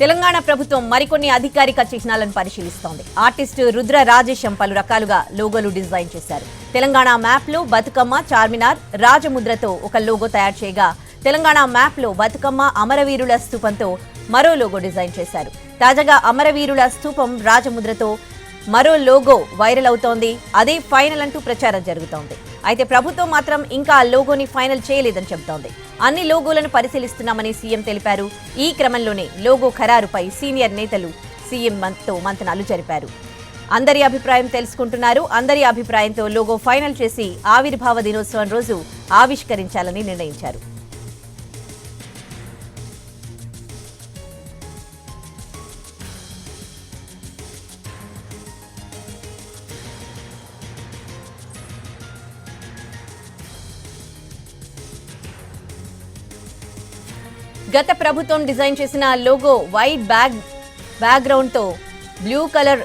తెలంగాణ ప్రభుత్వం మరికొన్ని అధికారిక చిహ్నాలను పరిశీలిస్తోంది. ఆర్టిస్టు రుద్ర రాజేశం పలు రకాలుగా లోగోలు డిజైన్ చేశారు. తెలంగాణ మ్యాప్లో బతుకమ్మ చార్మినార్ రాజముద్రతో ఒక లోగో తయారు చేయగా తెలంగాణ మ్యాప్లో బతుకమ్మ అమరవీరుల స్థూపంతో మరో లోగో డిజైన్ చేశారు. తాజాగా అమరవీరుల స్థూపం రాజముద్రతో మరో లోగో వైరల్ అవుతోంది. అదే ఫైనల్ అంటూ ప్రచారం జరుగుతోంది. అయితే ప్రభుత్వం మాత్రం ఇంకా ఆ లోగోని ఫైనల్ చేయలేదని చెబుతోంది. అన్ని లోగోలను పరిశీలిస్తున్నామని సీఎం తెలిపారు. ఈ క్రమంలోనే లోగో ఖరారుపై సీనియర్ నేతలు సీఎం తో మంతనాలు జరిపారు. అందరి అభిప్రాయం తెలుసుకుంటున్నారు. అందరి అభిప్రాయంతో లోగో ఫైనల్ చేసి ఆవిర్భావ దినోత్సవం రోజు ఆవిష్కరించాలని నిర్ణయించారు. గత ప్రభుత్వం డిజైన్ చేసిన లోగో వైట్ బ్యాగ్ బ్యాక్గ్రౌండ్తో బ్లూ కలర్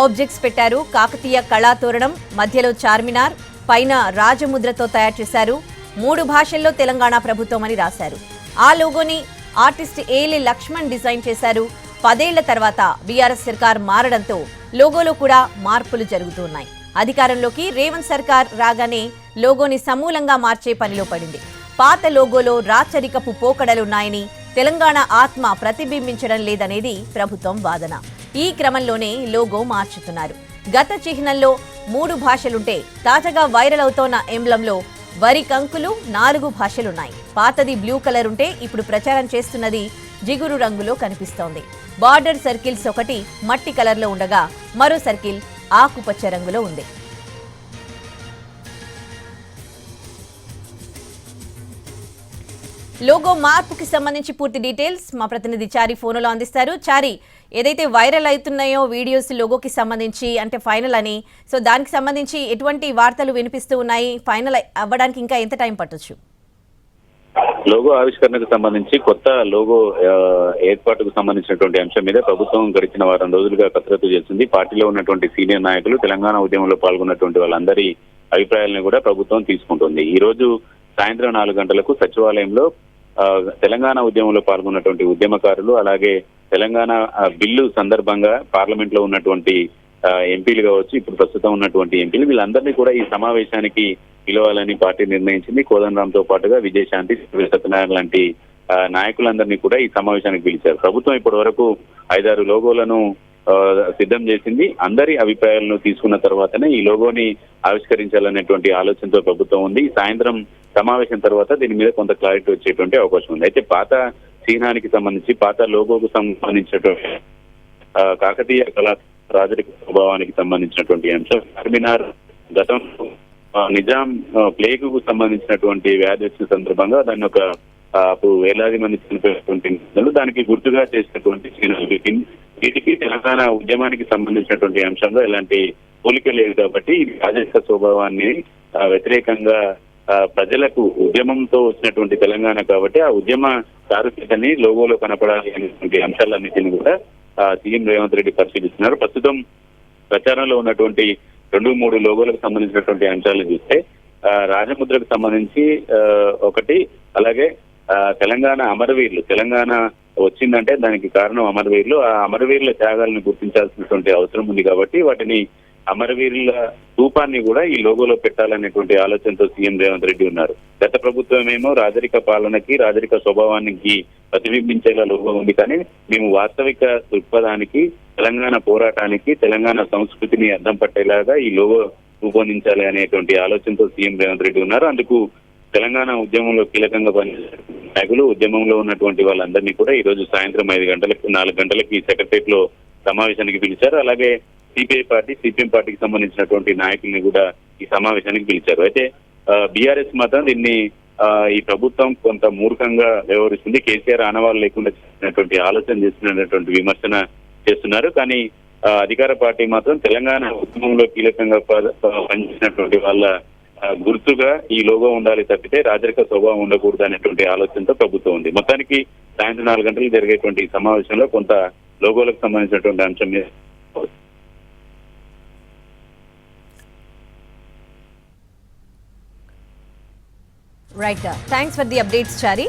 ఆబ్జెక్ట్స్ పెట్టారు. కాకతీయ కళాతోరణం మధ్యలో చార్మినార్ పైన రాజముద్రతో తయారు చేశారు. మూడు భాషల్లో తెలంగాణ ప్రభుత్వం అని రాశారు. ఆ లోగోని ఆర్టిస్ట్ ఏలి లక్ష్మణ్ డిజైన్ చేశారు. పదేళ్ళ తర్వాత బీఆర్ఎస్ సర్కార్ మారడంతో లోగోలో కూడా మార్పులు జరుగుతున్నాయి. అధికారంలోకి రేవంత్ సర్కార్ రాగానే లోగోని సమూలంగా మార్చే పనిలో పడింది. పాత లోగోలో రాచరికపు పోకడలున్నాయని తెలంగాణ ఆత్మ ప్రతిబింబించడం లేదనేది ప్రభుత్వం వాదన. ఈ క్రమంలోనే లోగో మార్చుతున్నారు. గత చిహ్నంలో మూడు భాషలుంటే తాజాగా వైరల్ అవుతోన్న ఎంబ్లంలో వరి కంకులు నాలుగు భాషలున్నాయి. పాతది బ్లూ కలర్ ఉంటే ఇప్పుడు ప్రచారం చేస్తున్నది జిగురు రంగులో కనిపిస్తోంది. బార్డర్ సర్కిల్స్ ఒకటి మట్టి కలర్లో ఉండగా మరో సర్కిల్ ఆకుపచ్చ రంగులో ఉంది. లోగో మార్పుకి సంబంధించి పూర్తి డీటెయిల్స్ మా ప్రతినిధి చారి ఫోన్లో అందిస్తారు. చారి ఏదైతే వైరల్ అవుతున్నాయో వీడియోస్ లోగోకి సంబంధించి అంటే ఫైనల్ అని సో దానికి సంబంధించి ఎటువంటి వార్తలు వినిపిస్తూ ఉన్నాయి? ఫైనల్ అవ్వడానికి ఇంకా ఎంత టైం పట్టొచ్చు? లోగో ఆవిష్కరణకు సంబంధించి కొత్త లోగో ఏర్పాటుకు సంబంధించినటువంటి అంశం మీద ప్రభుత్వం గడిచిన వారం రోజులుగా కసరత్తు చేసింది. పార్టీలో ఉన్నటువంటి సీనియర్ నాయకులు తెలంగాణ ఉద్యమంలో పాల్గొన్నటువంటి వాళ్ళందరి అభిప్రాయాలను కూడా ప్రభుత్వం తీసుకుంటుంది. ఈ రోజు సాయంత్రం నాలుగు గంటలకు సచివాలయంలో తెలంగాణ ఉద్యమంలో పాల్గొన్నటువంటి ఉద్యమకారులు అలాగే తెలంగాణ బిల్లు సందర్భంగా పార్లమెంట్లో ఉన్నటువంటి ఎంపీలు కావచ్చు ఇప్పుడు ప్రస్తుతం ఉన్నటువంటి ఎంపీలు వీళ్ళందరినీ కూడా ఈ సమావేశానికి పిలవాలని పార్టీ నిర్ణయించింది. కోదండరాంతో పాటుగా విజయశాంతి సత్యనారాయణ లాంటి ఆ, నాయకులందరినీ కూడా ఈ సమావేశానికి పిలిచారు. ప్రభుత్వం ఇప్పటి వరకు ఐదారు లోగోలను సిద్ధం చేసింది. అందరి అభిప్రాయాలను తీసుకున్న తర్వాతనే ఈ లోగోని ఆవిష్కరించాలనేటువంటి ఆలోచనతో ప్రభుత్వం ఉంది. సాయంత్రం సమావేశం తర్వాత దీని మీద కొంత క్లారిటీ వచ్చేటువంటి అవకాశం ఉంది. అయితే పాత చిహ్నానికి సంబంధించి పాత లోగోకు సంబంధించినటువంటి కాకతీయ కళా రాజరిక స్వభావానికి సంబంధించినటువంటి అంశం. చార్మినార్ గతంలో నిజాం ఆ, ప్లేగ్కు సంబంధించినటువంటి వ్యాధి వచ్చిన సందర్భంగా దాన్ని ఒక అప్పుడు వేలాది మంది చనిపోయినటువంటి దానికి గుర్తుగా చేసినటువంటి చిహ్నాలు. వీటికి తెలంగాణ ఉద్యమానికి సంబంధించినటువంటి అంశంలో ఎలాంటి పోలిక లేదు కాబట్టి ఇది రాజస్వ స్వభావాన్ని వ్యతిరేకంగా ఆ, ప్రజలకు ఉద్యమంతో వచ్చినటువంటి తెలంగాణ కాబట్టి ఆ ఉద్యమ సారూప్యతని లోగోలో కనపడాలి అనేటువంటి అంశాలన్నింటినీ కూడా సీఎం రేవంత్ రెడ్డి పరిశీలిస్తున్నారు. ప్రస్తుతం ప్రచారంలో ఉన్నటువంటి రెండు మూడు లోగోలకు సంబంధించినటువంటి అంశాలు చూస్తే రాజముద్రకు సంబంధించి ఆ, ఒకటి అలాగే ఆ, తెలంగాణ అమరవీరులు తెలంగాణ వచ్చిందంటే దానికి కారణం అమరవీరులు. ఆ అమరవీరుల త్యాగాలను గుర్తించాల్సినటువంటి అవసరం ఉంది కాబట్టి వాటిని అమరవీరుల రూపాన్ని కూడా ఈ లోగోలో పెట్టాలనేటువంటి ఆలోచనతో సీఎం రేవంత్ రెడ్డి ఉన్నారు. గత ప్రభుత్వం ఏమో రాజరిక పాలనకి రాజరిక స్వభావానికి ప్రతిబింబించేలా లోగో ఉంది కానీ మేము వాస్తవిక దృక్పథానికి తెలంగాణ పోరాటానికి తెలంగాణ సంస్కృతిని అర్థం పట్టేలాగా ఈ లోగో రూపొందించాలి అనేటువంటి ఆలోచనతో సీఎం రేవంత్ రెడ్డి ఉన్నారు. అందుకు తెలంగాణ ఉద్యమంలో కీలకంగా పనిచేసిన నాయకులు ఉద్యమంలో ఉన్నటువంటి వాళ్ళందరినీ కూడా ఈ రోజు సాయంత్రం ఐదు గంటలకు నాలుగు గంటలకి సెక్రటరియట్లో సమావేశానికి పిలిచారు. అలాగే సిపిఐ పార్టీ సిపిఎం పార్టీకి సంబంధించినటువంటి నాయకుల్ని కూడా ఈ సమావేశానికి పిలిచారు. అయితే బీఆర్ఎస్ మాత్రం దీన్ని ఆ, ఈ ప్రభుత్వం కొంత మూర్ఖంగా వ్యవహరిస్తుంది. కేసీఆర్ ఆనవాళ్ళు లేకుండా చేసినటువంటి ఆలోచన చేస్తున్నటువంటి విమర్శన చేస్తున్నారు. కానీ అధికార పార్టీ మాత్రం తెలంగాణ ఉద్యమంలో కీలకంగా పనిచేసినటువంటి వాళ్ళ గుర్తుగా ఈ లోగో ఉండాలి తప్పితే రాజరిక స్వభావం ఉండకూడదు అనేటువంటి ఆలోచనతో ప్రభుత్వం ఉంది. మొత్తానికి సాయంత్రం నాలుగు గంటలకు జరిగేటువంటి సమావేశంలో కొంత లోగోలకు సంబంధించినటువంటి అంశం మీద right thanks for the updates Chari